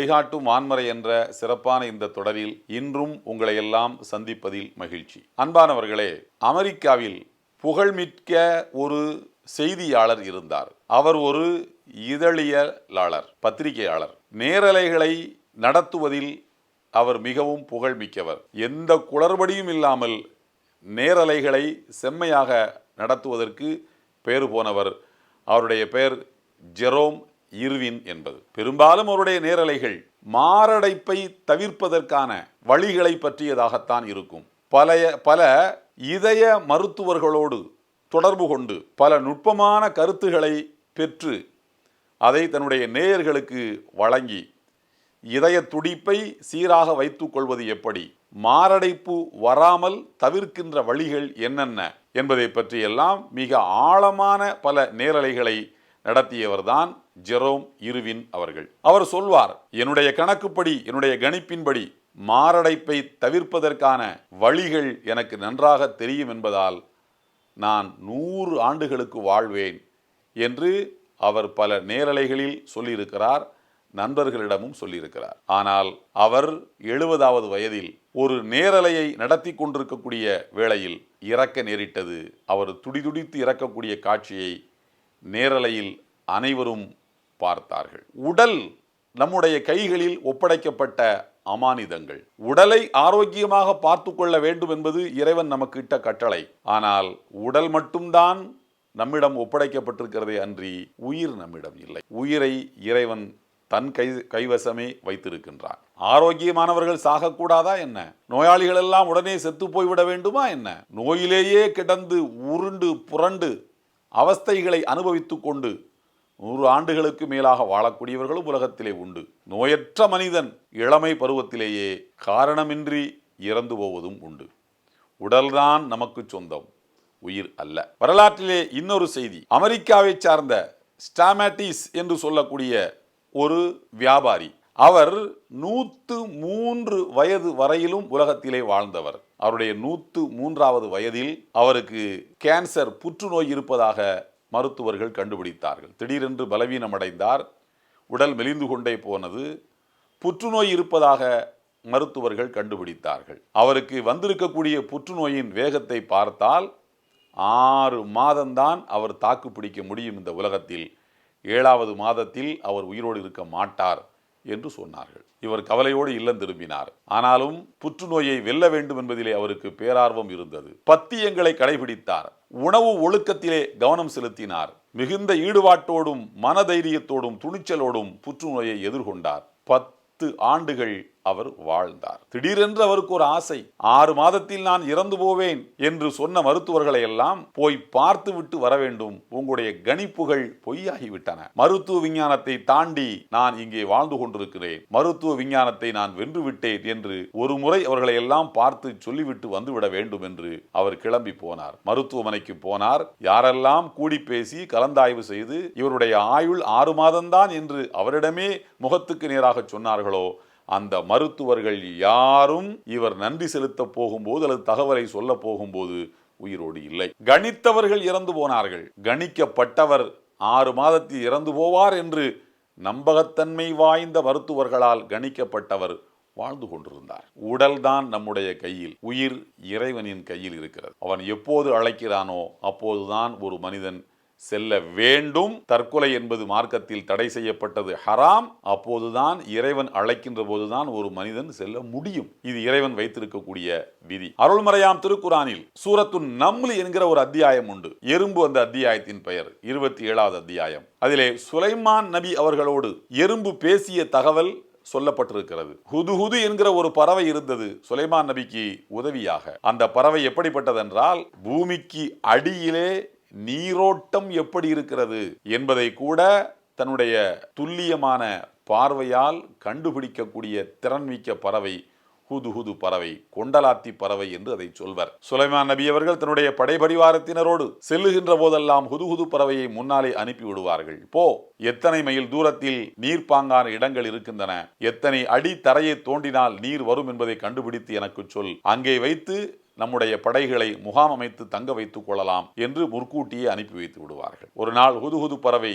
வழிகாட்டும் வான்மறை என்ற சிறப்பான இந்த தொடரில் இன்றும் உங்களை எல்லாம் சந்திப்பதில் மகிழ்ச்சி. அன்பானவர்களே அமெரிக்காவில் புகழ்மிக்க ஒரு செய்தியாளர் இருந்தார். அவர் ஒரு இதழியலாளர் பத்திரிகையாளர். நேரலைகளை நடத்துவதில் அவர் மிகவும் புகழ்மிக்கவர். எந்த குளறுபடியும் இல்லாமல் நேரலைகளை செம்மையாக நடத்துவதற்கு பேறு போனவர். அவருடைய பெயர் ஜெரோம் இர்வின் என்பது. பெரும்பாலும் அவருடைய நேரலைகள் மாரடைப்பை தவிர்ப்பதற்கான வழிகளை பற்றியதாகத்தான் இருக்கும். பழைய பல இதய மருத்துவர்களோடு தொடர்பு கொண்டு பல நுட்பமான கருத்துக்களை பெற்று அதை தன்னுடைய நேயர்களுக்கு வழங்கி இதய துடிப்பை சீராக வைத்துக்கொள்வது எப்படி மாரடைப்பு வராமல் தவிர்க்கின்ற வழிகள் என்னென்ன என்பதை பற்றியெல்லாம் மிக ஆழமான பல நேரலைகளை நடத்தியவர்தான் ஜெரோம் இருவின் அவர்கள். அவர் சொல்வார் என்னுடைய கணக்குப்படி என்னுடைய கணிப்பின்படி மாரடைப்பை தவிர்ப்பதற்கான வழிகள் எனக்கு நன்றாக தெரியும் என்பதால் நான் நூறு ஆண்டுகளுக்கு வாழ்வேன் என்று அவர் பல நேரலைகளில் சொல்லியிருக்கிறார் நண்பர்களிடமும் சொல்லியிருக்கிறார். ஆனால் அவர் எழுபதாவது வயதில் ஒரு நேரலையை நடத்தி கொண்டிருக்கக்கூடிய வேளையில் இறக்க நேரிட்டது. அவர் துடிதுடித்து இறக்கக்கூடிய காட்சியை நேரலையில் அனைவரும் பார்த்தார்கள். உடல் நம்முடைய கைகளில் ஒப்படைக்கப்பட்ட அமானிதங்கள். உடலை ஆரோக்கியமாக பார்த்து கொள்ள வேண்டும் என்பது இறைவன் நமக்கு இட்ட கட்டளை. ஆனால் உடல் மட்டும்தான் நம்மிடம் ஒப்படைக்கப்பட்டிருக்கிறதே அன்றி உயிர் நம்மிடம் இல்லை. உயிரை இறைவன் தன் கை கைவசமே வைத்திருக்கின்றான். ஆரோக்கியமானவர்கள் சாகக்கூடாதா என்ன? நோயாளிகள் எல்லாம் உடனே செத்து போய்விட வேண்டுமா என்ன? நோயிலேயே கிடந்து உருண்டு புரண்டு அவஸ்தைகளை அனுபவித்து கொண்டு நூறு ஆண்டுகளுக்கு மேலாக வாழக்கூடியவர்களும் உலகத்திலே உண்டு. நோயற்ற மனிதன் இளமை பருவத்திலேயே காரணமின்றி இறந்து போவதும் உண்டு. உடல்தான் நமக்கு சொந்தம் உயிர் அல்ல. வரலாற்றிலே இன்னொரு செய்தி அமெரிக்காவை சார்ந்த ஸ்டாமேட்டிஸ் என்று சொல்லக்கூடிய ஒரு வியாபாரி அவர் நூற்று மூன்று வயது வரையிலும் உலகத்திலே வாழ்ந்தவர். அவருடைய நூற்று மூன்றாவது வயதில் அவருக்கு கேன்சர் புற்றுநோய் இருப்பதாக மருத்துவர்கள் கண்டுபிடித்தார்கள். திடீரென்று பலவீனமடைந்தார். உடல் மெலிந்து கொண்டே போனது. புற்றுநோய் இருப்பதாக மருத்துவர்கள் கண்டுபிடித்தார்கள். அவருக்கு வந்திருக்கக்கூடிய புற்றுநோயின் வேகத்தை பார்த்தால் ஆறு மாதம்தான் அவர் தாக்கு பிடிக்க முடியும் இந்த உலகத்தில். ஏழாவது மாதத்தில் அவர் உயிரோடு இருக்க மாட்டார். என்று சொன்னார்கள். இவர் கவலையோடு இல்லம் திரும்பினார். ஆனாலும் புற்றுநோயை வெல்ல வேண்டும் என்பதிலே அவருக்கு பேரார்வம் இருந்தது. பத்தியங்களை கடைபிடித்தார். உணவு ஒழுக்கத்திலே கவனம் செலுத்தினார். மிகுந்த ஈடுபாட்டோடும் மனதைரியத்தோடும் துணிச்சலோடும் புற்றுநோயை எதிர்கொண்டார். பத்து ஆண்டுகள் அவர் வாழ்ந்தார். திடீரென்று அவருக்கு ஒரு ஆசை ஆறு மாதத்தில் நான் இறந்து போவேன் என்று சொன்ன மருத்துவர்களை எல்லாம் போய் பார்த்து விட்டு வர வேண்டும். உங்களுடைய கணிப்புகள் பொய்யாகிவிட்டன. மருத்துவ விஞ்ஞானத்தை தாண்டி நான் இங்கே வாழ்ந்து கொண்டிருக்கிறேன். மருத்துவ விஞ்ஞானத்தை நான் வென்று விட்டேன் என்று ஒரு முறை அவர்களை எல்லாம் பார்த்து சொல்லிவிட்டு வந்துவிட வேண்டும் என்று அவர் கிளம்பி போனார். மருத்துவமனைக்கு போனார். யாரெல்லாம் கூடி பேசி கலந்தாய்வு செய்து இவருடைய ஆயுள் ஆறு மாதம்தான் என்று அவரிடமே முகத்துக்கு நேராக சொன்னார்களோ அந்த மருத்துவர்கள் யாரும் இவர் நன்றி செலுத்த போகும்போது அல்லது தகவலை சொல்ல போகும்போது உயிரோடு இல்லை. கணித்தவர்கள் இறந்து போனார்கள். கணிக்கப்பட்டவர் ஆறு மாதத்தில் இறந்து போவார் என்று நம்பகத்தன்மை வாய்ந்த மருத்துவர்களால் கணிக்கப்பட்டவர் வாழ்ந்து கொண்டிருந்தார். உடல்தான் நம்முடைய கையில் உயிர் இறைவனின் கையில் இருக்கிறது. அவன் எப்போது அழைக்கிறானோ அப்போதுதான் ஒரு மனிதன் செல்ல வேண்டும். தற்கொலை என்பது மார்க்கத்தில் தடை செய்யப்பட்டது ஹராம். அப்போதுதான் இறைவன் அழைக்கின்ற போதுதான் ஒரு மனிதன் செல்ல முடியும். இது இறைவன் வைத்திருக்கக்கூடிய விதி. அருள்மறையாம் திருக்குறானில் சூரத்து நம்லு என்கிற ஒரு அத்தியாயம் உண்டு. எறும்பு அந்த அத்தியாயத்தின் பெயர். இருபத்தி ஏழாவது அத்தியாயம். அதிலே சுலைமான் நபி அவர்களோடு எறும்பு பேசிய தகவல் சொல்லப்பட்டிருக்கிறது. ஹுதுஹுது என்கிற ஒரு பறவை இருந்தது சுலைமான் நபிக்கு உதவியாக. அந்த பறவை எப்படிப்பட்டதென்றால் பூமிக்கு அடியிலே நீரோட்டம் எப்படி இருக்கிறது என்பதை கூட தன்னுடைய துல்லியமான பார்வையால் கண்டுபிடிக்கக்கூடிய திறன்மிக்க பறவை ஹுதுஹுது பறவை கொண்டலாத்தி பறவை என்று அதை சொல்வர். சுலைமான் நபி அவர்கள் தன்னுடைய படைபரிவாரத்தினரோடு செல்லுகின்ற போதெல்லாம் ஹுதுஹுது பறவையை முன்னாலே அனுப்பி விடுவார்கள். போ எத்தனை மைல் தூரத்தில் நீர்ப்பாங்கான இடங்கள் இருக்கின்றன எத்தனை அடி தரையை தோண்டினால் நீர் வரும் என்பதை கண்டுபிடித்து எனக்கு சொல். அங்கே வைத்து நம்முடைய படைகளை முகாம் அமைத்து தங்க வைத்துக் கொள்ளலாம் என்று முற்கூட்டியே அனுப்பி வைத்து விடுவார்கள். ஒரு நாள் ஹுதுஹுது பறவை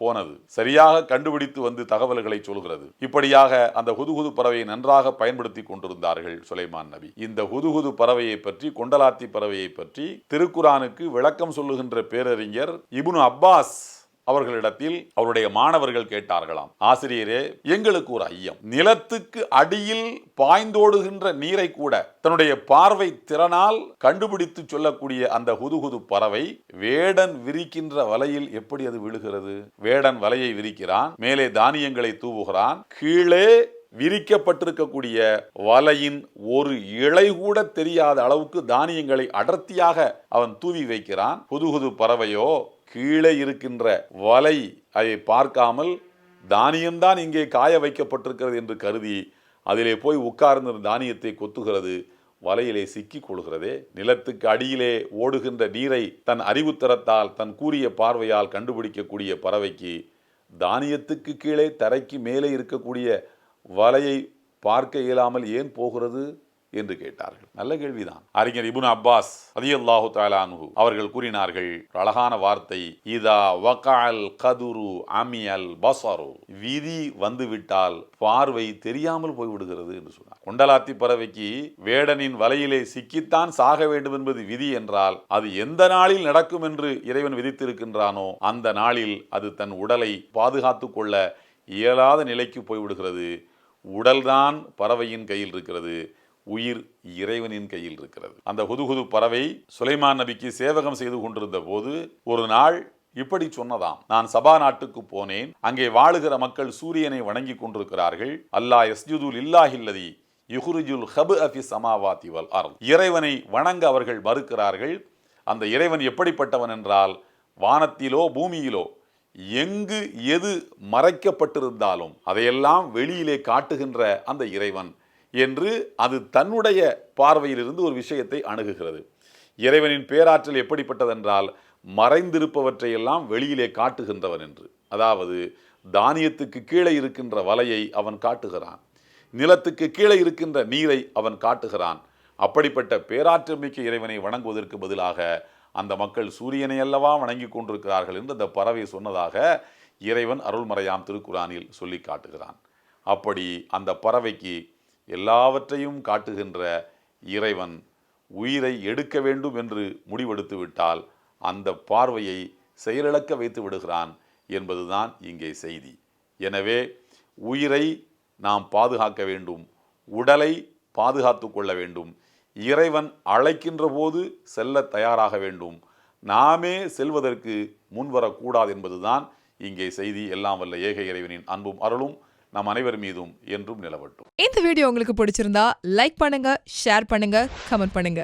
போனது. சரியாக கண்டுபிடித்து வந்து தகவல்களை சொல்கிறது. இப்படியாக அந்த ஹுதுகுது பறவையை நன்றாக பயன்படுத்தி கொண்டிருந்தார்கள் சுலைமான் நபி. இந்த ஹுதுகுது பறவையை பற்றி கொண்டலாத்தி பறவையை பற்றி திருக்குரானுக்கு விளக்கம் சொல்லுகின்ற பேரறிஞர் இபுனு அப்பாஸ் அவர்களிடத்தில் அவருடைய மாணவர்கள் கேட்டார்களாம் ஆசிரியரே எங்களுக்கு ஒரு ஐயம். நிலத்துக்கு அடியில் பாய்ந்தோடுகின்ற நீரை கூட தன்னுடைய பார்வை திறனால் கண்டுபிடித்து சொல்லக்கூடிய அந்த ஹுதுகுது பறவை வேடன் விரிக்கின்ற வலையில் எப்படி அது விழுகிறது? வேடன் வலையை விரிக்கிறான் மேலே தானியங்களை தூவுகிறான். கீழே விரிக்கப்பட்டிருக்கக்கூடிய வலையின் ஒரு இலை கூட தெரியாத அளவுக்கு தானியங்களை அடர்த்தியாக அவன் தூவி வைக்கிறான். புதுகுது பறவையோ கீழே இருக்கின்ற வலை அதை பார்க்காமல் தானியம்தான் இங்கே காய வைக்கப்பட்டிருக்கிறது என்று கருதி அதிலே போய் உட்கார்ந்து தானியத்தை கொத்துகிறது. வலையிலே சிக்கிக் கொள்கிறதே நிலத்துக்கு அடியிலே ஓடுகின்ற நீரை தன் அறிவுத்தரத்தால் தன் கூறிய பார்வையால் கண்டுபிடிக்கக்கூடிய பறவைக்கு தானியத்துக்கு கீழே தரைக்கு மேலே இருக்கக்கூடிய வலையை பார்க்க இயலாமல் ஏன் போகிறது? என்று கேட்டார்கள். நல்ல கேள்விதான். அறிஞர் இபுன் அப்பாஸ் அதியல்லாஹு தாலானு அவர்கள் கூறினார்கள் அழகான வார்த்தை இதா வகால் கதுரு அமியல் பசரு விதி வந்துவிட்டால் பார்வை தெரியாமல் போய்விடுகிறது என்று சொன்னார். குண்டலாத்தி பறவைக்கு வேடனின் வலையிலே சிக்கித்தான் சாக வேண்டும் என்பது விதி என்றால் அது எந்த நாளில் நடக்கும் என்று இறைவன் விதித்திருக்கின்றானோ அந்த நாளில் அது தன் உடலை பாதுகாத்து கொள்ள இயலாத நிலைக்கு போய்விடுகிறது. உடல்தான் பறவையின் கையில் இருக்கிறது. உயிர் இறைவனின் கையில் இருக்கிறது. அந்த ஹுதுகுது பறவை சுலைமான் நபிக்கு சேவகம் செய்து கொண்டிருந்த போது ஒரு நாள் இப்படி சொன்னதாம். நான் சபா நாட்டுக்கு போனேன். அங்கே வாழுகிற மக்கள் சூரியனை வணங்கி கொண்டிருக்கிறார்கள். அல்லாஹ் எஸ்ஜுதுல் இல்லாஹில்லதி யுஹ்ருஜுல் ஹபு அஃபி சமாவாத்தி வல் அர்த். இறைவனை வணங்க அவர்கள் மறுக்கிறார்கள். அந்த இறைவன் எப்படிப்பட்டவன் என்றால் வானத்திலோ பூமியிலோ எங்கு எது மறைக்கப்பட்டிருந்தாலும் அதையெல்லாம் வெளியிலே காட்டுகின்ற அந்த இறைவன் என்று அது தன்னுடைய பார்வையிலிருந்து ஒரு விஷயத்தை அணுகுகிறது. இறைவனின் பேராற்றல் எப்படிப்பட்டதென்றால் மறைந்திருப்பவற்றையெல்லாம் வெளியிலே காட்டுகின்றவன் என்று. அதாவது தானியத்துக்கு கீழே இருக்கின்ற வலையை அவன் காட்டுகிறான். நிலத்துக்கு கீழே இருக்கின்ற நீரை அவன் காட்டுகிறான். அப்படிப்பட்ட பேராற்றல் மிக்க இறைவனை வணங்குவதற்கு பதிலாக அந்த மக்கள் சூரியனை அல்லவா வணங்கி கொண்டிருக்கிறார்கள் என்று அந்த பறவை சொன்னதாக இறைவன் அருள்மறையாம் திருக்குறானில் சொல்லி காட்டுகிறான். அப்படி அந்த பறவைக்கு எல்லாவற்றையும் காட்டுகின்ற இறைவன் உயிரை எடுக்க வேண்டும் என்று முடிவெடுத்து விட்டால் அந்த பார்வையை செயலிழக்க வைத்து விடுகிறான் என்பதுதான் இங்கே செய்தி. எனவே உயிரை நாம் பாதுகாக்க வேண்டும் உடலை பாதுகாத்து கொள்ள வேண்டும் இறைவன் அழைக்கின்ற போது செல்ல தயாராக வேண்டும் நாமே செல்வதற்கு முன்வரக்கூடாது என்பதுதான் இங்கே செய்தி. எல்லாம் வல்ல ஏக இறைவனின் அன்பும் அருளும். நம் அனைவர் மீதும் என்றும் நிலவட்டும். இந்த வீடியோ உங்களுக்கு பிடிச்சிருந்தா லைக் பண்ணுங்க ஷேர் பண்ணுங்க கமெண்ட் பண்ணுங்க.